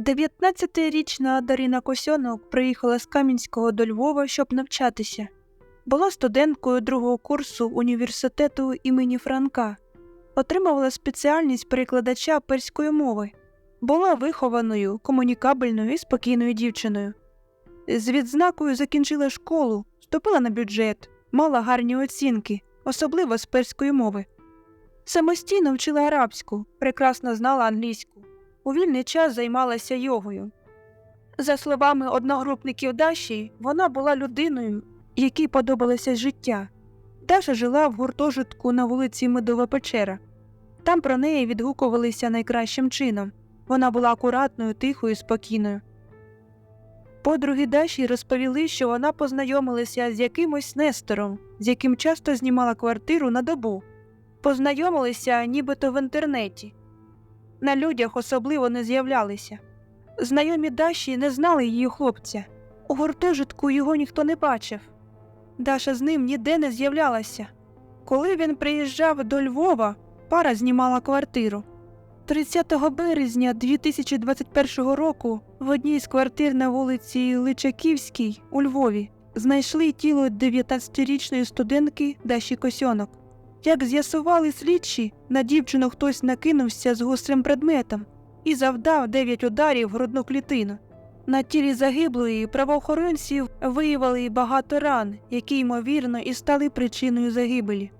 19-річна Дарина Косьонок приїхала з Кам'янського до Львова, щоб навчатися. Була студенткою другого курсу університету імені Франка, отримувала спеціальність перекладача перської мови, була вихованою, комунікабельною і спокійною дівчиною. З відзнакою закінчила школу, вступила на бюджет, мала гарні оцінки, особливо з перської мови. Самостійно вчила арабську, прекрасно знала англійську. У вільний час займалася йогою. За словами одногрупників Даші, вона була людиною, якій подобалося життя. Даша жила в гуртожитку на вулиці Медова Печера. Там про неї відгукувалися найкращим чином. Вона була акуратною, тихою, спокійною. Подруги Даші розповіли, що вона познайомилася з якимось Нестором, з яким часто знімала квартиру на добу. Познайомилися нібито в інтернеті. На людях особливо не з'являлися. Знайомі Даші не знали її хлопця. У гуртожитку його ніхто не бачив. Даша з ним ніде не з'являлася. Коли він приїжджав до Львова, пара знімала квартиру. 30 березня 2021 року в одній з квартир на вулиці Личаківській у Львові знайшли тіло 19-річної студентки Даші Косьонок. Як з'ясували слідчі, на дівчину хтось накинувся з гострим предметом і завдав 9 ударів в грудну клітину. На тілі загиблої правоохоронці виявили багато ран, які, ймовірно, і стали причиною загибелі.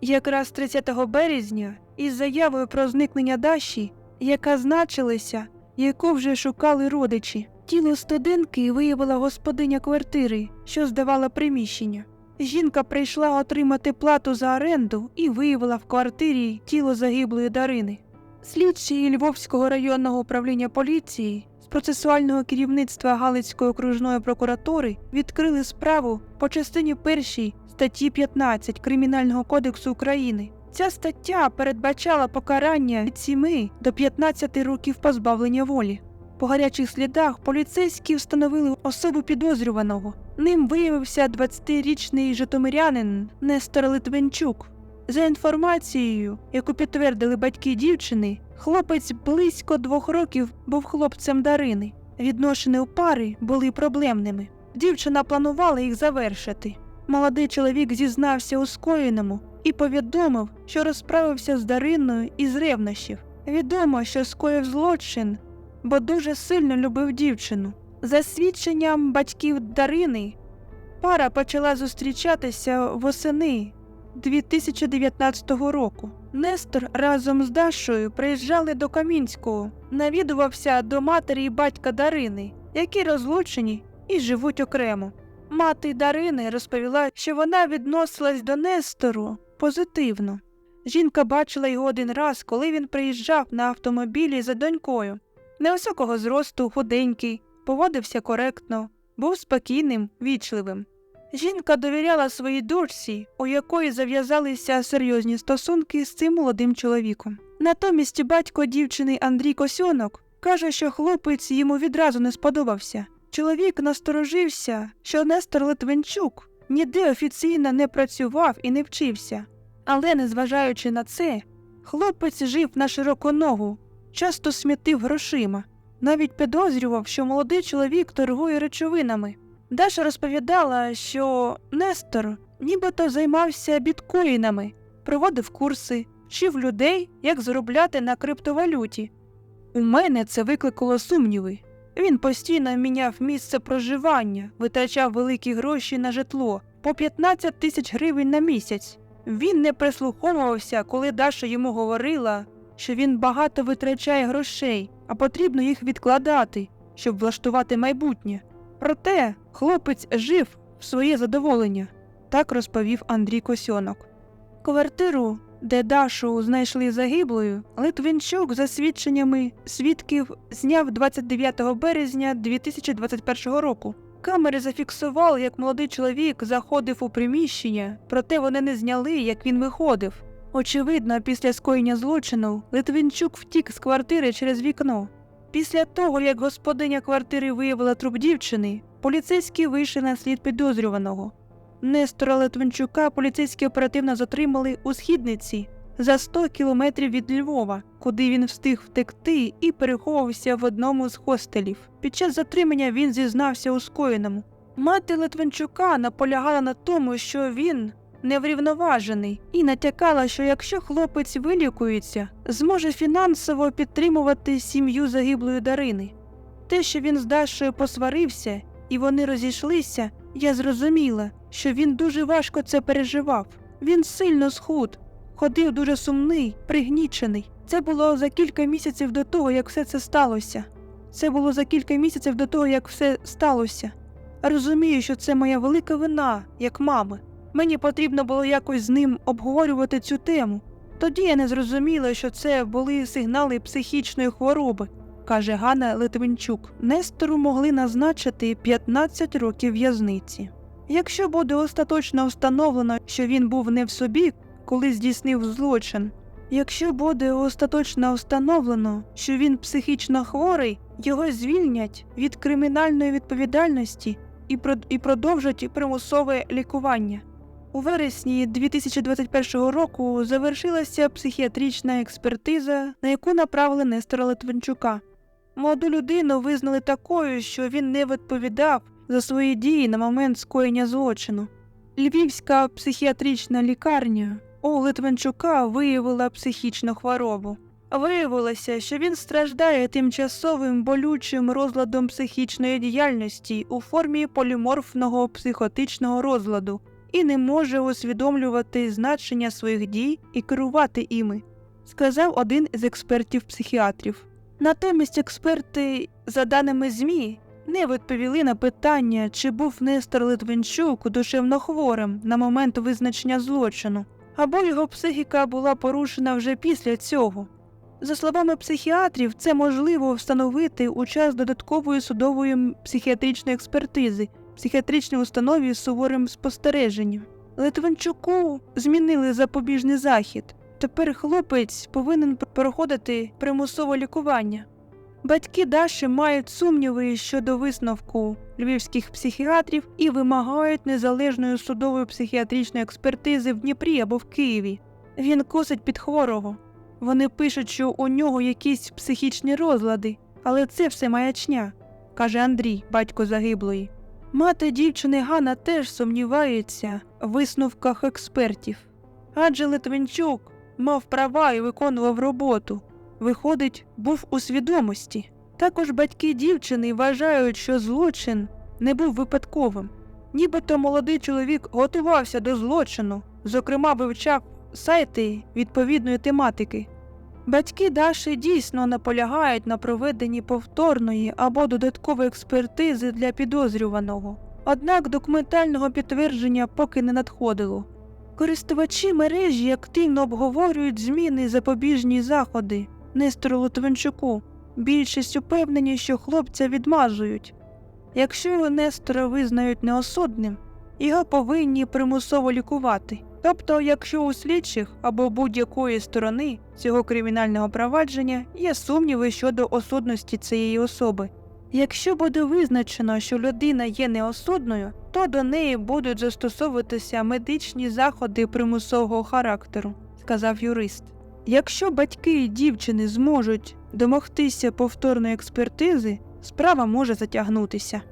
Якраз 30 березня, із заявою про зникнення Даші, яка значилася, яку вже шукали родичі, тіло студентки виявила господиня квартири, що здавала приміщення. Жінка прийшла отримати плату за оренду і виявила в квартирі тіло загиблої Дарини. Слідчі Львовського районного управління поліції з процесуального керівництва Галицької окружної прокуратури відкрили справу по частині першій статті 15 Кримінального кодексу України. Ця стаття передбачала покарання від 7 до 15 років позбавлення волі. По гарячих слідах поліцейські встановили особу підозрюваного. Ним виявився 20-річний житомирянин Нестор Литвинчук. За інформацією, яку підтвердили батьки дівчини, хлопець близько двох років був хлопцем Дарини. Відношення у пари були проблемними. Дівчина планувала їх завершити. Молодий чоловік зізнався у скоєному і повідомив, що розправився з Дариною із ревнощів. Відомо, що скоїв злочин, бо дуже сильно любив дівчину. За свідченням батьків Дарини, пара почала зустрічатися восени 2019 року. Нестор разом з Дашою приїжджали до Камінського, навідувався до матері і батька Дарини, які розлучені і живуть окремо. Мати Дарини розповіла, що вона відносилась до Нестору позитивно. Жінка бачила його один раз, коли він приїжджав на автомобілі за донькою. Невисокого зросту, худенький, поводився коректно, був спокійним, вічливим. Жінка довіряла своїй дочці, у якої зав'язалися серйозні стосунки з цим молодим чоловіком. Натомість батько дівчини Андрій Косьонок каже, що хлопець йому відразу не сподобався. Чоловік насторожився, що Нестор Литвинчук ніде офіційно не працював і не вчився. Але, незважаючи на це, хлопець жив на широку ногу, часто смітив грошима, навіть підозрював, що молодий чоловік торгує речовинами. Даша розповідала, що Нестор нібито займався біткоїнами, проводив курси, вчив людей, як заробляти на криптовалюті. У мене це викликало сумніви. Він постійно міняв місце проживання, витрачав великі гроші на житло по 15 тисяч гривень на місяць. Він не прислуховувався, коли Даша йому говорила, що він багато витрачає грошей, а потрібно їх відкладати, щоб влаштувати майбутнє. Проте хлопець жив в своє задоволення, так розповів Андрій Косьонок. Квартиру, де Дашу знайшли загиблою, Литвинчук, за свідченнями свідків, зняв 29 березня 2021 року. Камери зафіксували, як молодий чоловік заходив у приміщення, проте вони не зняли, як він виходив. Очевидно, після скоєння злочину Литвинчук втік з квартири через вікно. Після того, як господиня квартири виявила труп дівчини, поліцейські вийшли на слід підозрюваного. Нестора Литвинчука поліцейські оперативно затримали у східниці за 100 кілометрів від Львова, куди він встиг втекти і переховувався в одному з хостелів. Під час затримання він зізнався у скоєному. Мати Литвинчука наполягала на тому, що він неврівноважений, і натякала, що якщо хлопець вилікується, зможе фінансово підтримувати сім'ю загиблої Дарини. Те, що він з Дашою посварився і вони розійшлися, я зрозуміла, що він дуже важко це переживав. Він сильно схуд, ходив дуже сумний, пригнічений. Це було за кілька місяців до того, як все це сталося. Це було за кілька місяців до того, як все сталося. Розумію, що це моя велика вина, як мами. Мені потрібно було якось з ним обговорювати цю тему. Тоді я не зрозуміла, що це були сигнали психічної хвороби, каже Ганна Литвинчук. Нестору могли назначити 15 років в'язниці. Якщо буде остаточно встановлено, що він був не в собі, коли здійснив злочин. Якщо буде остаточно встановлено, що він психічно хворий, його звільнять від кримінальної відповідальності і, продовжать примусове лікування. У вересні 2021 року завершилася психіатрична експертиза, на яку направили Нестора Литвинчука. Молоду людину визнали такою, що він не відповідав за свої дії на момент скоєння злочину. Львівська психіатрична лікарня у Литвинчука виявила психічну хворобу. Виявилося, що він страждає тимчасовим болючим розладом психічної діяльності у формі поліморфного психотичного розладу і не може усвідомлювати значення своїх дій і керувати іми, сказав один із експертів-психіатрів. Натомість експерти, за даними ЗМІ, не відповіли на питання, чи був Нестор Литвинчук душевно хворим на момент визначення злочину, або його психіка була порушена вже після цього. За словами психіатрів, це можливо встановити у час додаткової судової психіатричної експертизи психіатричній установі з суворим спостереженням. Литвинчуку змінили запобіжний захід. Тепер хлопець повинен проходити примусове лікування. Батьки Даші мають сумніви щодо висновку львівських психіатрів і вимагають незалежної судової психіатричної експертизи в Дніпрі або в Києві. Він косить під хворого. Вони пишуть, що у нього якісь психічні розлади, але це все маячня, каже Андрій, батько загиблої. Мати дівчини Ганна теж сумнівається в висновках експертів. Адже Литвинчук мав права і виконував роботу. Виходить, був у свідомості. Також батьки дівчини вважають, що злочин не був випадковим. Нібито молодий чоловік готувався до злочину, зокрема вивчав сайти відповідної тематики. Батьки Даші дійсно наполягають на проведенні повторної або додаткової експертизи для підозрюваного. Однак документального підтвердження поки не надходило. Користувачі мережі активно обговорюють зміни запобіжні заходи Нестору Литвинчуку. Більшість упевнені, що хлопця відмазують. Якщо Нестора визнають неосудним, його повинні примусово лікувати. Тобто, якщо у слідчих або будь-якої сторони цього кримінального провадження є сумніви щодо осудності цієї особи. Якщо буде визначено, що людина є неосудною, то до неї будуть застосовуватися медичні заходи примусового характеру, сказав юрист. Якщо батьки дівчини зможуть домогтися повторної експертизи, справа може затягнутися.